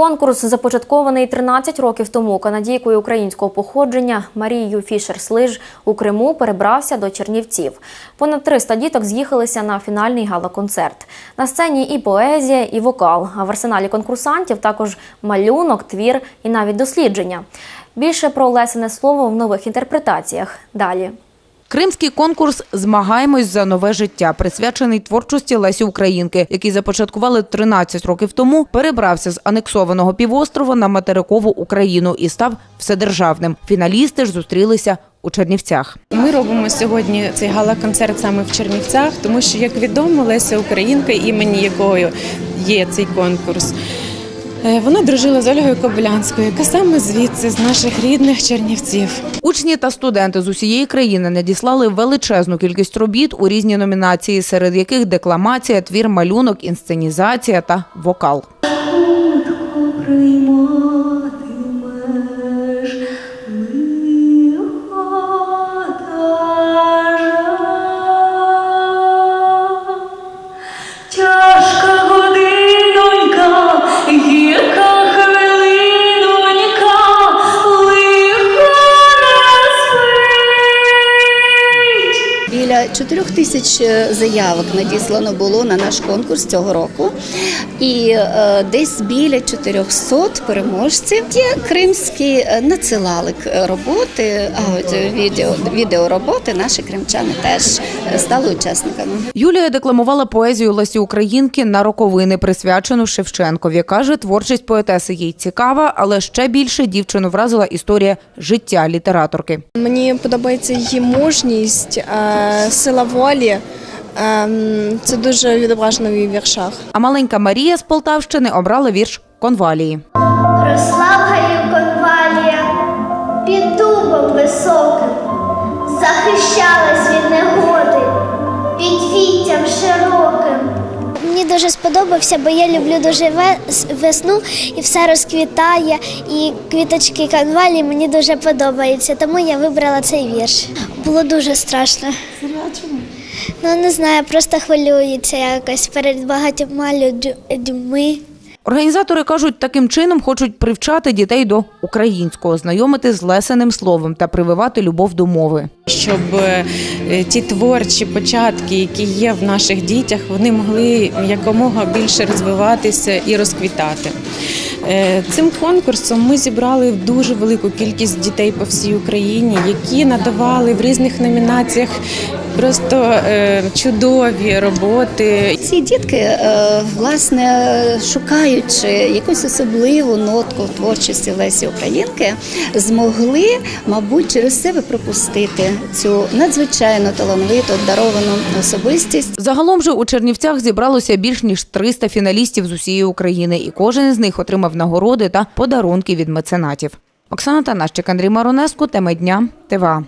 Конкурс, започаткований 13 років тому канадійкою українського походження Марією Фішер-Слиж у Криму, перебрався до Чернівців. Понад 300 діток з'їхалися на фінальний гала-концерт. На сцені і поезія, і вокал. А в арсеналі конкурсантів також малюнок, твір і навіть дослідження. Більше про Лесине слово в нових інтерпретаціях. Далі. Кримський конкурс Змагаємось за нове життя, присвячений творчості Лесі Українки, який започаткували 13 років тому, перебрався з анексованого півострова на материкову Україну і став вседержавним. Фіналісти ж зустрілися у Чернівцях. Ми робимо сьогодні цей гала-концерт саме в Чернівцях, тому що, як відомо, Леся Українка, імені якої є цей конкурс. Е, Вона дружила з Ольгою Кобилянською, яка саме звідси з наших рідних Чернівців. Учні та студенти з усієї країни надіслали величезну кількість робіт у різні номінації, серед яких декламація, твір, малюнок, інсценізація та вокал. Біля 4 тисяч е, заявок надіслано було на наш конкурс цього року, і е, десь біля 400 переможців. Є кримські е, надсилали роботи, аудіо, відео, відеороботи. Наші кримчани теж стали учасниками. Юлія декламувала поезію Лесі Українки на роковини, присвячену Шевченкові. Каже, творчість поетеси їй цікава, але ще більше дівчину вразила історія життя літераторки. Мені подобається її мужність, сила волі. Ем, Це дуже відображено в її віршах. А маленька Марія з Полтавщини обрала вірш конвалії. Росла конвалія під дубом високим, захищалась від негоди, під віттям широким. Мені дуже сподобався, бо я люблю дуже весну і все розквітає, і квіточки конвалії мені дуже подобаються, тому я вибрала цей вірш. Було дуже страшно. Ну не знаю, просто хвилюється якось перед багатьма людьми. Організатори кажуть, таким чином хочуть привчати дітей до українського, знайомити з лесеним словом та прививати любов до мови. Щоб е, ті творчі початки, які є в наших дітях, вони могли якомога більше розвиватися і розквітати. Е, Цим конкурсом ми зібрали дуже велику кількість дітей по всій Україні, які надавали в різних номінаціях просто е, чудові роботи. Ці дітки, е, власне, шукаючи якусь особливу нотку в творчості Лесі Українки, змогли, мабуть, через себе пропустити цю надзвичайно талановиту, обдаровану особистість. Загалом же у Чернівцях зібралося більш ніж 300 фіналістів з усієї України, і кожен з них отримав нагороди та подарунки від меценатів. Оксана Танащик, Андрій Маронеску, теми дня, ТВА.